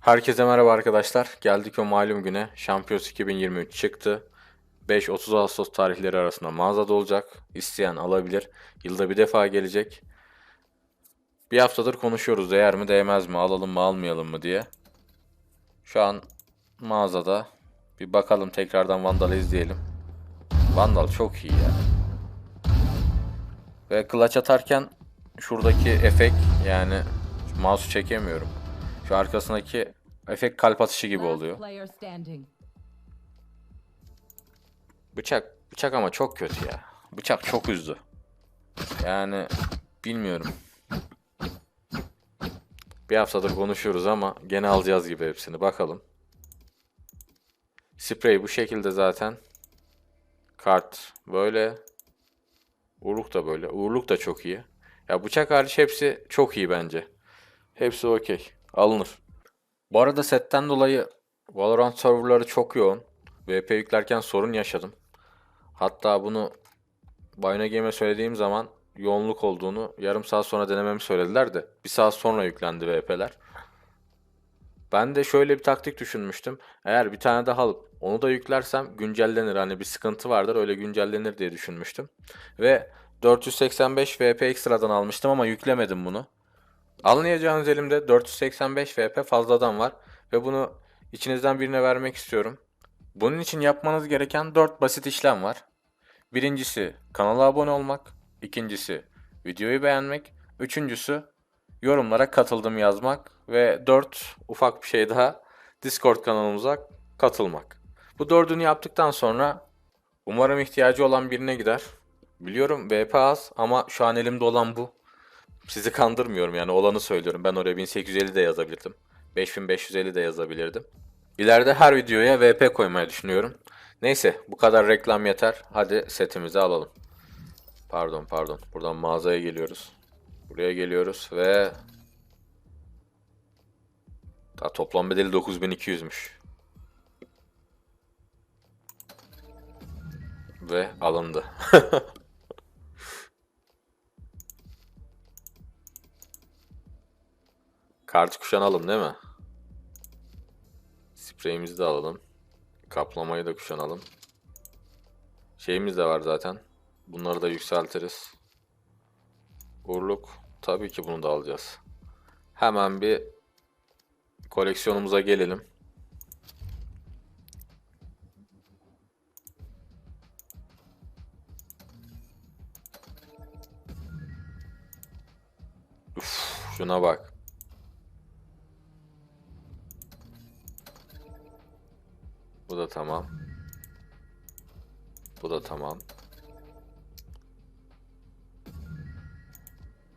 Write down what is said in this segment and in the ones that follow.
Herkese merhaba arkadaşlar. Geldik o malum güne. Champions 2023 çıktı. 5-30 Ağustos tarihleri arasında mağazada olacak. İsteyen alabilir. Yılda bir defa gelecek. Bir haftadır konuşuyoruz değer mi değmez mi alalım mı almayalım mı diye. Şu an mağazada. Bir bakalım tekrardan Vandal'ı izleyelim. Vandal çok iyi ya. Ve clutch atarken şuradaki efekt yani mouse çekemiyorum. Şu arkasındaki efekt kalp atışı gibi oluyor. Bıçak bıçak ama çok kötü ya. Bıçak çok üzdü. Yani bilmiyorum. Bir haftadır konuşuyoruz ama gene alacağız gibi hepsini. Bakalım. Sprey bu şekilde zaten. Kart böyle. Uğurluk da böyle. Uğurluk da çok iyi. Ya bıçak hariç hepsi çok iyi bence. Hepsi okey. Alınır. Bu arada setten dolayı Valorant serverları çok yoğun. VP yüklerken sorun yaşadım. Hatta bunu Bayna Game'e söylediğim zaman yoğunluk olduğunu yarım saat sonra denememi söylediler de bir saat sonra yüklendi VP'ler. Ben de şöyle bir taktik düşünmüştüm. Eğer bir tane daha alıp onu da yüklersem güncellenir. Hani bir sıkıntı vardır öyle güncellenir diye düşünmüştüm. Ve 485 VP ekstradan almıştım ama yüklemedim bunu. Anlayacağınız elimde 485 VP fazladan var ve bunu içinizden birine vermek istiyorum. Bunun için yapmanız gereken 4 basit işlem var. Birincisi kanala abone olmak, ikincisi videoyu beğenmek, üçüncüsü yorumlara katıldım yazmak ve 4 ufak bir şey daha Discord kanalımıza katılmak. Bu dördünü yaptıktan sonra umarım ihtiyacı olan birine gider. Biliyorum VP az ama şu an elimde olan bu. Sizi kandırmıyorum yani olanı söylüyorum. Ben oraya 1850 de yazabilirdim. 5550 de yazabilirdim. İleride her videoya VP koymayı düşünüyorum. Neyse bu kadar reklam yeter. Hadi setimizi alalım. Pardon pardon. Buradan mağazaya geliyoruz. Buraya geliyoruz ve daha toplam bedeli 9200'müş. Ve alındı. Kartı kuşanalım değil mi? Spreyimizi de alalım. Kaplamayı da kuşanalım. Şeyimiz de var zaten. Bunları da yükseltiriz. Uğurluk. Tabii ki bunu da alacağız. Hemen bir koleksiyonumuza gelelim. Uf, şuna bak. Tamam. Bu da tamam.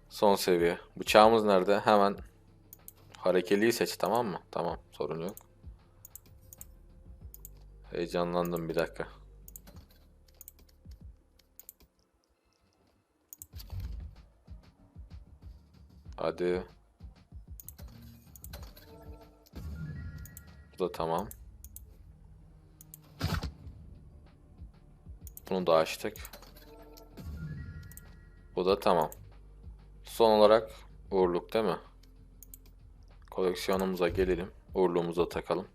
Son seviye. Bıçağımız nerede? Hemen harekeliyi seç tamam mı? Tamam sorun yok. Heyecanlandım bir dakika. Hadi. Bu da tamam. Bunu da açtık. Bu da tamam. Son olarak uğurluk değil mi? Koleksiyonumuza gelelim. Uğurluğumuzu da takalım.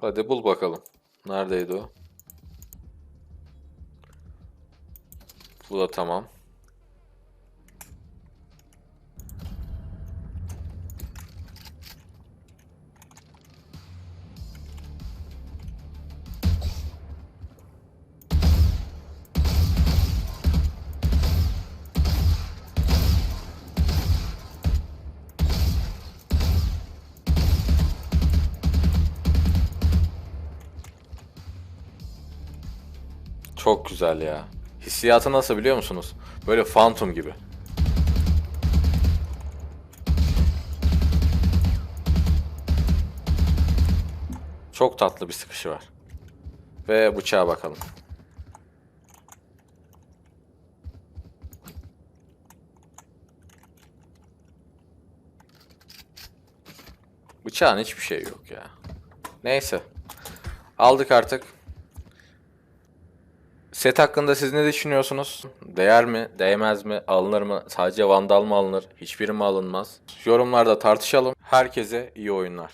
Hadi bul bakalım. Neredeydi o? Bu da tamam. Çok güzel ya. Hissiyatı nasıl biliyor musunuz? Böyle Phantom gibi. Çok tatlı bir sıkışı var. Ve bıçağa bakalım. Bıçağın hiçbir şey yok ya. Neyse. Aldık artık. Set hakkında siz ne düşünüyorsunuz? Değer mi? Değmez mi? Alınır mı? Sadece vandal mı alınır? Hiçbiri mi alınmaz? Yorumlarda tartışalım. Herkese iyi oyunlar.